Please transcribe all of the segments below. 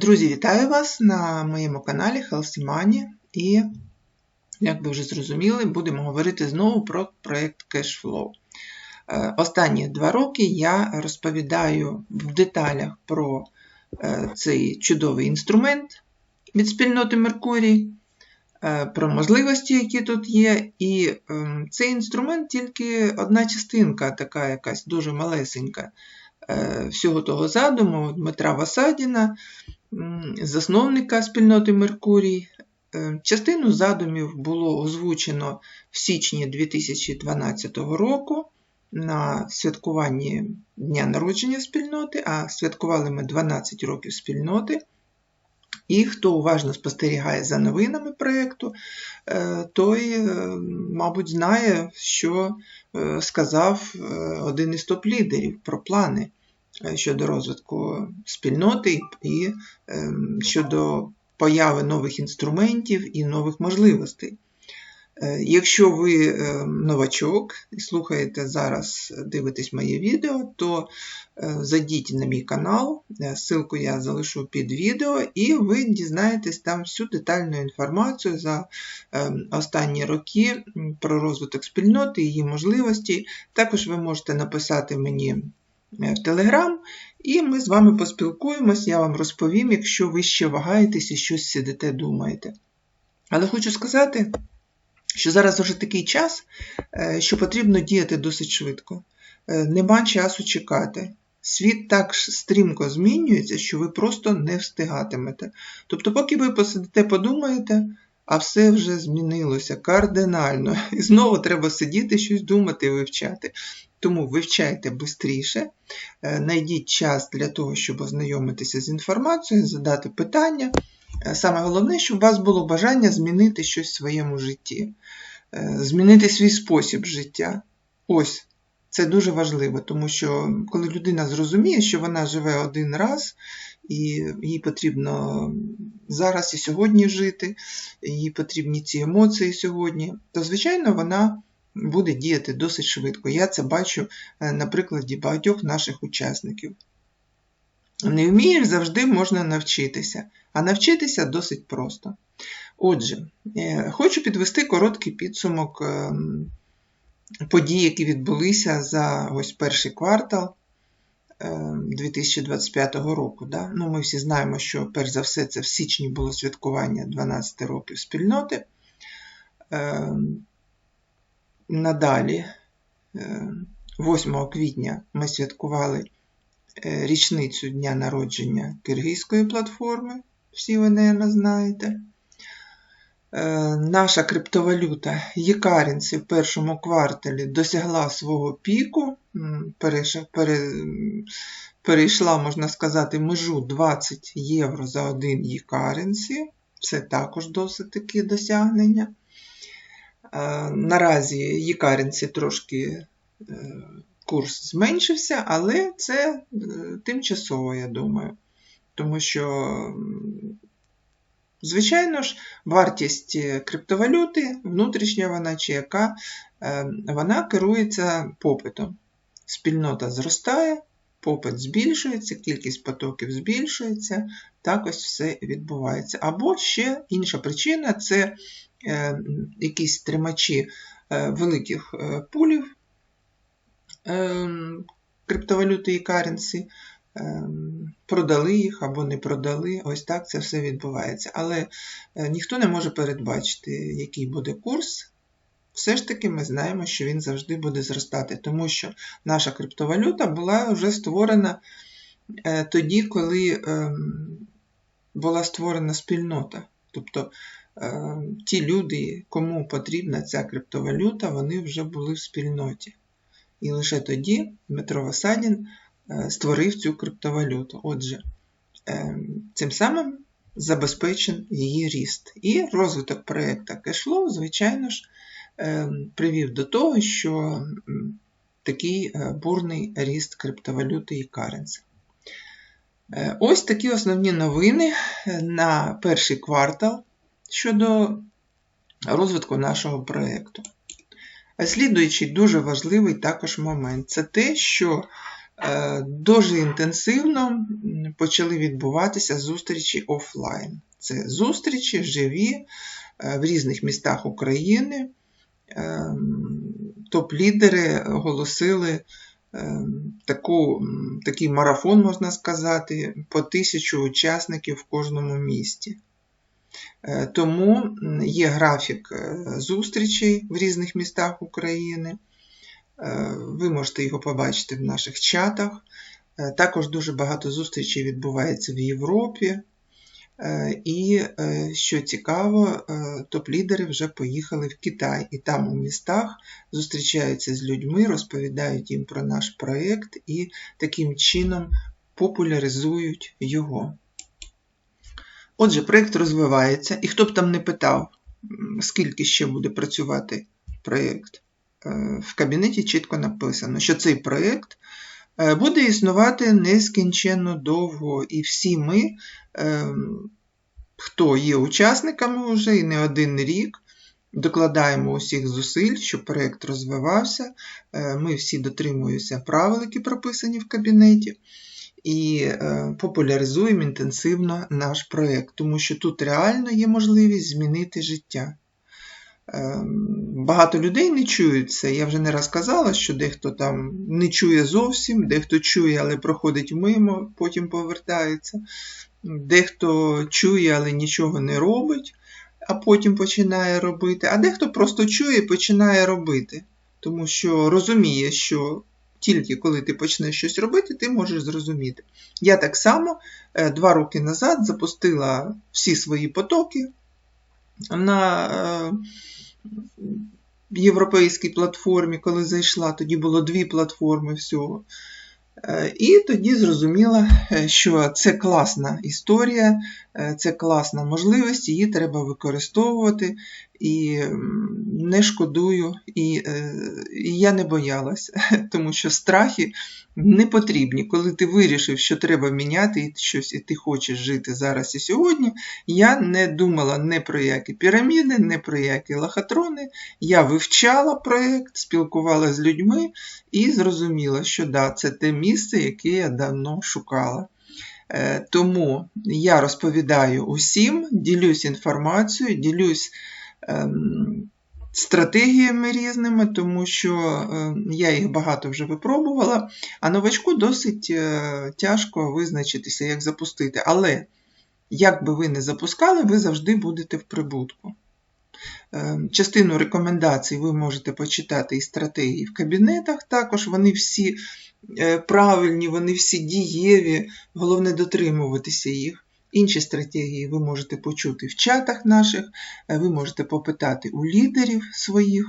Друзі, вітаю вас на моєму каналі Healthy Money і, як ви вже зрозуміли, будемо говорити знову про проєкт Cashflow. Е, останні два роки я розповідаю в деталях про е, цей чудовий інструмент від спільноти Меркурій, про можливості, які тут є. І ем, цей інструмент тільки одна частинка, така якась дуже малесенька. Всього того задуму Дмитра Васадіна, засновника спільноти Меркурій. Е, частину задумів було озвучено в січні 2012 року на святкуванні дня народження спільноти, а святкували ми 12 років спільноти. І хто уважно спостерігає за новинами проєкту, е, той, е, мабуть, знає, що сказав один із топ-лідерів про плани Е, щодо розвитку спільноти і ем, щодо появи нових інструментів і нових можливостей. Е, якщо ви ем, новачок і слухаєте зараз, дивитесь моє відео, то е, зайдіть на мій канал, ссылку я залишу під відео, і ви дізнаєтесь там всю детальну інформацію за останні роки про розвиток спільноти, її можливості. Також ви можете написати мені Е, в Телеграм, і ми з вами поспілкуємось, я вам розповім, якщо ви ще вагаєтесь і щось сидите, думаєте. Але хочу сказати, що зараз вже такий час, е, що потрібно діяти досить швидко. Е, нема часу чекати. Світ так стрімко змінюється, що ви просто не встигатимете. Тобто, поки ви посидите, подумаєте, а все вже змінилося кардинально. І знову треба сидіти, щось думати і вивчати. Тому вивчайте швидше, знайдіть час для того, щоб ознайомитися з інформацією, задати питання. Е, саме головне, щоб у вас було бажання змінити щось в своєму житті, е, змінити свій спосіб життя. Ось, це дуже важливо, тому що коли людина зрозуміє, що вона живе один раз, і їй потрібно зараз і сьогодні жити, їй потрібні ці емоції сьогодні, то, звичайно, вона буде діяти досить швидко. Я це бачу е, на прикладі багатьох наших учасників. Не вмієш, завжди можна навчитися, а навчитися досить просто. Отже, е, хочу підвести короткий підсумок ем, подій, які відбулися за ось перший квартал 2025 ем, року. Да? Ну, Ми всі знаємо, що перш за все це в січні було святкування 12 років спільноти. Ем, Надалі, 8 е, квітня, ми святкували річницю дня народження киргизької платформи, всі ви, не знаєте. Е, наша криптовалюта Єкарінці в першому кварталі досягла свого піку, перейшла, можна сказати, межу 20 євро за один Єкарінці. Це також досить таке досягнення. Наразі Єкаринці трошки е, курс зменшився, але це е, тимчасово, я думаю. Тому що, звичайно ж, вартість криптовалюти, внутрішня вона чи яка, е, вона керується попитом. Спільнота зростає, попит збільшується, кількість потоків збільшується, так ось все відбувається. Або ще інша причина це Е, якісь тримачі е, великих е, пулів криптовалюти і каренсі, продали їх або не продали. Ось так це все відбувається. Але ніхто не може передбачити, який буде курс. Все ж таки, ми знаємо, що він завжди буде зростати, тому що наша криптовалюта була вже створена тоді, коли ем, була створена спільнота. Тобто Е, ті люди, кому потрібна ця криптовалюта, вони вже були в спільноті. І лише тоді Дмитро Васадін е, створив цю криптовалюту. Отже, е, цим самим забезпечен її ріст. І розвиток проєкту Cashflow, звичайно ж, привів до того, що такий бурний ріст криптовалюти і каренси. Ось такі основні новини на перший квартал щодо розвитку нашого проєкту. Слідуючий дуже важливий також момент це те, що дуже інтенсивно почали відбуватися зустрічі офлайн. Це зустрічі живі в різних містах України. Топ-лідери оголосили таку, такий марафон, можна сказати, по тисячу учасників в кожному місті. Е, тому є графік е, зустрічей в різних містах України. Е, ви можете його побачити в наших чатах. Також дуже багато зустрічей відбувається в Європі. І, що цікаво, топ-лідери вже поїхали в Китай, і там у містах зустрічаються з людьми, розповідають їм про наш проєкт і таким чином популяризують його. Отже, проєкт розвивається, і хто б там не питав, скільки ще буде працювати проєкт, е, в кабінеті чітко написано, що цей проєкт е, буде існувати нескінченно довго, і всі ми, е, хто є учасниками вже і не один рік, докладаємо усіх зусиль, щоб проєкт розвивався. Ми всі дотримуємося правил, які прописані в кабінеті і е, популяризуємо інтенсивно наш проєкт, тому що тут реально є можливість змінити життя. Е, багато людей не чують це. Я вже не раз казала, що дехто там не чує зовсім, дехто чує, але проходить мимо, потім повертається. Дехто чує, але нічого не робить, а потім починає робити. А дехто просто чує і починає робити, тому що розуміє, що тільки коли ти почнеш щось робити, ти можеш зрозуміти. Я так само е, два роки назад запустила всі свої потоки на е, європейській платформі, коли зайшла, тоді було дві платформи всього. Е, і тоді зрозуміла, що це класна історія, це класна можливість, її треба використовувати і не шкодую, і, е, і я не боялась, тому що страхи не потрібні. Коли ти вирішив, що треба міняти щось, і ти хочеш жити зараз і сьогодні, я не думала не про які піраміди, не про які лохотрони. Я вивчала проєкт, спілкувалася з людьми і зрозуміла, що да, це те місце, яке я давно шукала. Е, тому я розповідаю усім, ділюсь інформацією, ділюсь стратегіями різними, тому що ем, я їх багато вже випробувала, а новачку досить е, тяжко визначитися, як запустити. Але, як би ви не запускали, ви завжди будете в прибутку. Ем, частину рекомендацій ви можете почитати і стратегії в кабінетах, також вони всі е, правильні, вони всі дієві, головне дотримуватися їх. Інші стратегії ви можете почути в чатах наших, е, ви можете попитати у лідерів своїх.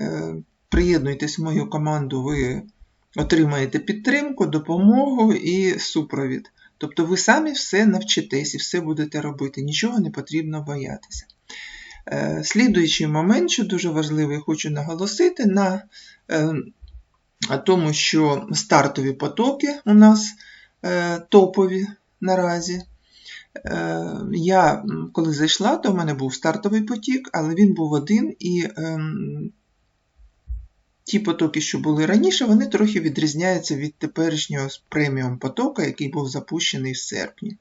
Е, приєднуйтесь в мою команду, ви отримаєте підтримку, допомогу і супровід. Тобто ви самі все навчитесь і все будете робити, нічого не потрібно боятися. Е, слідуючий момент, що дуже важливий, хочу наголосити на тому, що стартові потоки у нас топові наразі. Е, я коли зайшла, то в мене був стартовий потік, але він був один, і ем, ті потоки, що були раніше, вони трохи відрізняються від теперішнього преміум потока, який був запущений в серпні.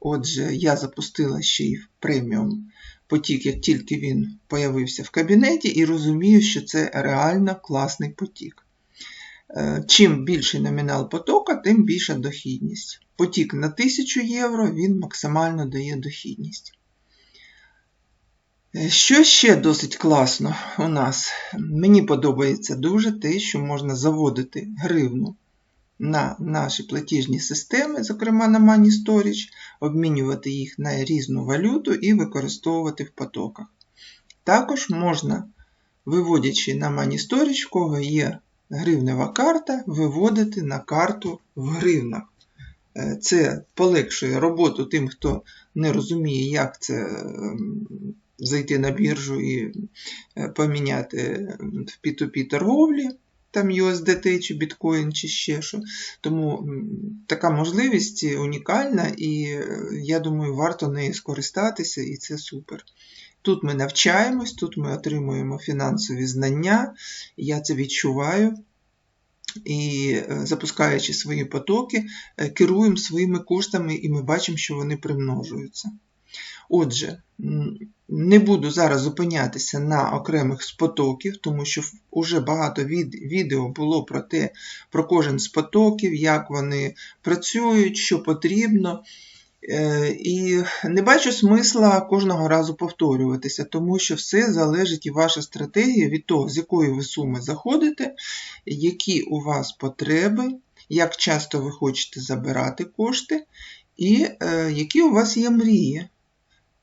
Отже, я запустила ще й преміум потік, як тільки він появився в кабінеті, і розумію, що це реально класний потік. Е, чим більший номінал потока, тим більша дохідність. Потік на 1000 євро він максимально дає дохідність. Е, що ще досить класно у нас? Мені подобається дуже те, що можна заводити гривну на наші платіжні системи, зокрема на Money Storage, обмінювати їх на різну валюту і використовувати в потоках. Також можна, виводячи на Money Storage, в кого є гривнева карта, виводити на карту в гривнах. Е, це полегшує роботу тим, хто не розуміє, як це ем, зайти на біржу і е, поміняти в P2P торговлі, там USDT чи біткоін, чи ще що. Тому така можливість унікальна, і е, я думаю, варто нею скористатися, і це супер. Тут ми навчаємось, тут ми отримуємо фінансові знання, я це відчуваю. і е, запускаючи свої потоки, е, керуємо своїми коштами, і ми бачимо, що вони примножуються. Отже, не буду зараз зупинятися на окремих з потоків, тому що вже багато від, відео було про те, про кожен з потоків, як вони працюють, що потрібно. Е, і не бачу смисла кожного разу повторюватися, тому що все залежить і ваша стратегія від того, з якої ви суми заходите, які у вас потреби, як часто ви хочете забирати кошти, і е, які у вас є мрії.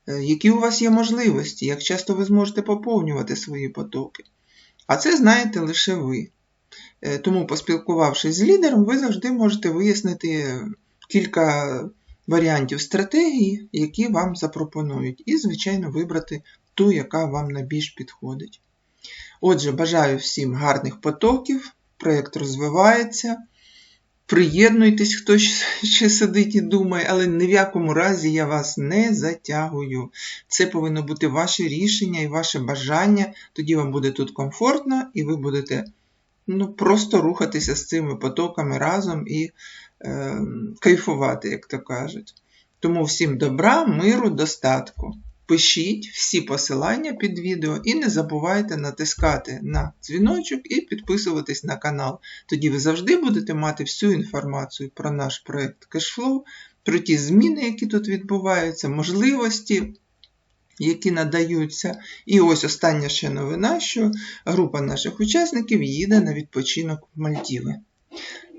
Е, які у вас є можливості, як часто ви зможете поповнювати свої потоки. А це знаєте лише ви. Тому, поспілкувавшись з лідером, ви завжди можете вияснити кілька варіантів стратегії, які вам запропонують, і, звичайно, вибрати ту, яка вам найбільш підходить. Отже, бажаю всім гарних потоків, проєкт розвивається. Приєднуйтесь, хто ще сидить і думає, але ні в якому разі я вас не затягую. Це повинно бути ваше рішення і ваше бажання. Тоді вам буде тут комфортно, і ви будете ну, просто рухатися з цими потоками разом і е, кайфувати, як то кажуть. Тому всім добра, миру, достатку. Пишіть всі посилання під відео і не забувайте натискати на дзвіночок і підписуватись на канал. Тоді ви завжди будете мати всю інформацію про наш проєкт Cashflow, про ті зміни, які тут відбуваються, можливості, які надаються. І ось остання ще новина, що група наших учасників їде на відпочинок в Мальдіви.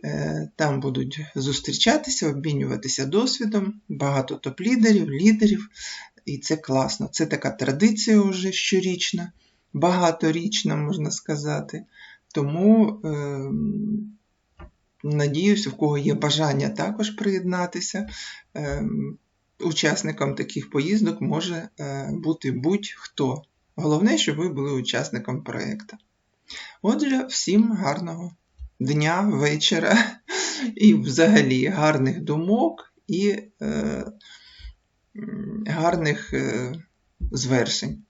Е, там будуть зустрічатися, обмінюватися досвідом, багато топ-лідерів, лідерів. І це класно. Це така традиція вже щорічна, багаторічна, можна сказати. Тому е, надіюся, в кого є бажання також приєднатися. Е, Учасником таких поїздок може е, бути будь-хто. Головне, щоб ви були учасником проєкту. Отже, всім гарного дня, вечора і взагалі гарних думок і. Е, гарних е, звершень.